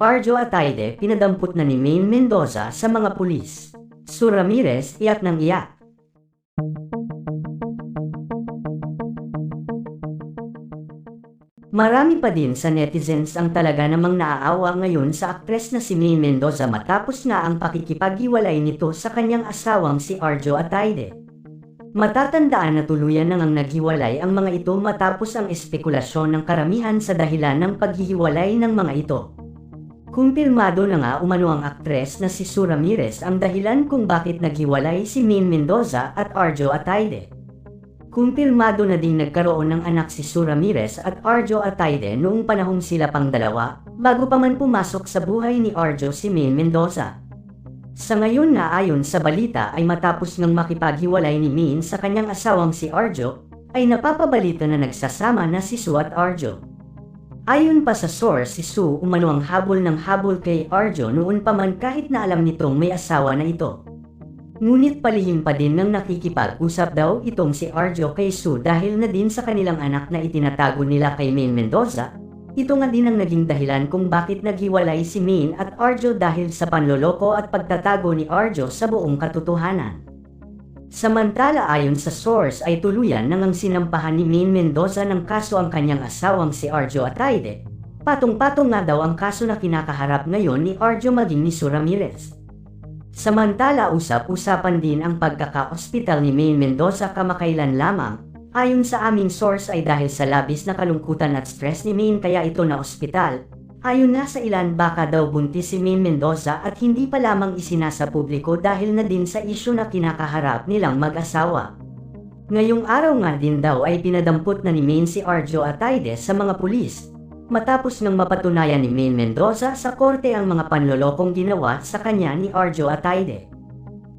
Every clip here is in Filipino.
Arjo Ataide pinadampot na ni Maine Mendoza sa mga pulis. Su Ramirez iyak ng iyak. Marami pa din sa netizens ang talaga namang naaawa ngayon sa aktres na si Maine Mendoza matapos nga ang pakikipaghiwalay nito sa kanyang asawang si Arjo Ataide. Matatandaan na tuluyan nang ang naghiwalay ang mga ito matapos ang espekulasyon ng karamihan sa dahilan ng paghihiwalay ng mga ito. Kumpirmado na nga umano ang aktres na si Su Ramirez ang dahilan kung bakit naghiwalay si Maine Mendoza at Arjo Ataide. Kumpirmado na ding nagkaroon ng anak si Su Ramirez at Arjo Ataide noong panahong sila pang dalawa, bago pa man pumasok sa buhay ni Arjo si Maine Mendoza. Sa ngayon na ayon sa balita ay matapos ng makipaghiwalay ni Maine sa kanyang asawang si Arjo, ay napapabalita na nagsasama na si Su at Arjo. Ayon pa sa source, si Su umano ang habol ng habol kay Arjo noon pa man kahit na alam nitong may asawa na ito. Ngunit palihim pa din nang nakikipag-usap daw itong si Arjo kay Su dahil na din sa kanilang anak na itinatago nila kay Maine Mendoza. Ito nga din ang naging dahilan kung bakit naghiwalay si Maine at Arjo dahil sa panloloko at pagtatago ni Arjo sa buong katotohanan. Samantala ayon sa source ay tuluyan nang ang sinampahan ni Maine Mendoza ng kaso ang kanyang asawang si Arjo Ataide. Patong-patong nga daw ang kaso na kinakaharap ngayon ni Arjo maging ni Su Ramirez. Samantala usap-usapan din ang pagkaka-ospital ni Maine Mendoza kamakailan lamang. Ayon sa aming source ay dahil sa labis na kalungkutan at stress ni Maine kaya ito na ospital. Ayon nga sa ilan baka daw buntis si Maine Mendoza at hindi pa lamang isinasa publiko dahil na din sa isyu na kinakaharap nilang mag-asawa. Ngayong araw nga din daw ay pinadampot na ni Maine si Arjo Ataide sa mga pulis matapos nang mapatunayan ni Maine Mendoza sa korte ang mga panlolokong ginawa sa kanya ni Arjo Ataide.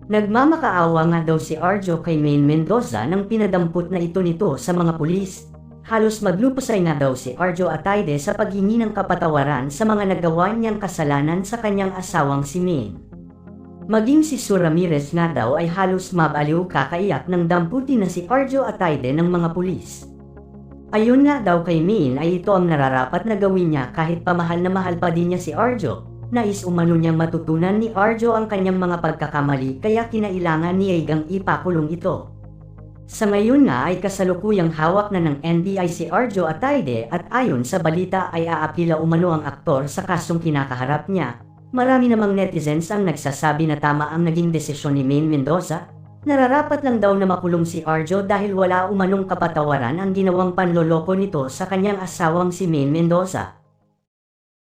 Nagmamakaawa nga daw si Arjo kay Maine Mendoza nang pinadampot na ito nito sa mga pulis. Halos maglupusay nga daw si Arjo Ataide sa paghingi ng kapatawaran sa mga nagawa niyang kasalanan sa kanyang asawang si Maine. Maging si Su Ramirez nga daw ay halos mabaliw kakaiyak ng damputi na si Arjo Ataide ng mga pulis. Ayun nga daw kay Min ay ito ang nararapat na gawin niya kahit pamahal na mahal pa din niya si Arjo. Nais umano niyang matutunan ni Arjo ang kanyang mga pagkakamali kaya kinailangan ni Egang ipakulong ito. Sa ngayon nga ay kasalukuyang hawak na ng NBI si Arjo Ataide at ayon sa balita ay aapila umano ang aktor sa kasong kinakaharap niya. Marami namang netizens ang nagsasabi na tama ang naging desisyon ni Maine Mendoza Nararapat lang daw na makulong si Arjo dahil wala umanong kapatawaran ang ginawang panloloko nito sa kanyang asawang si Maine Mendoza.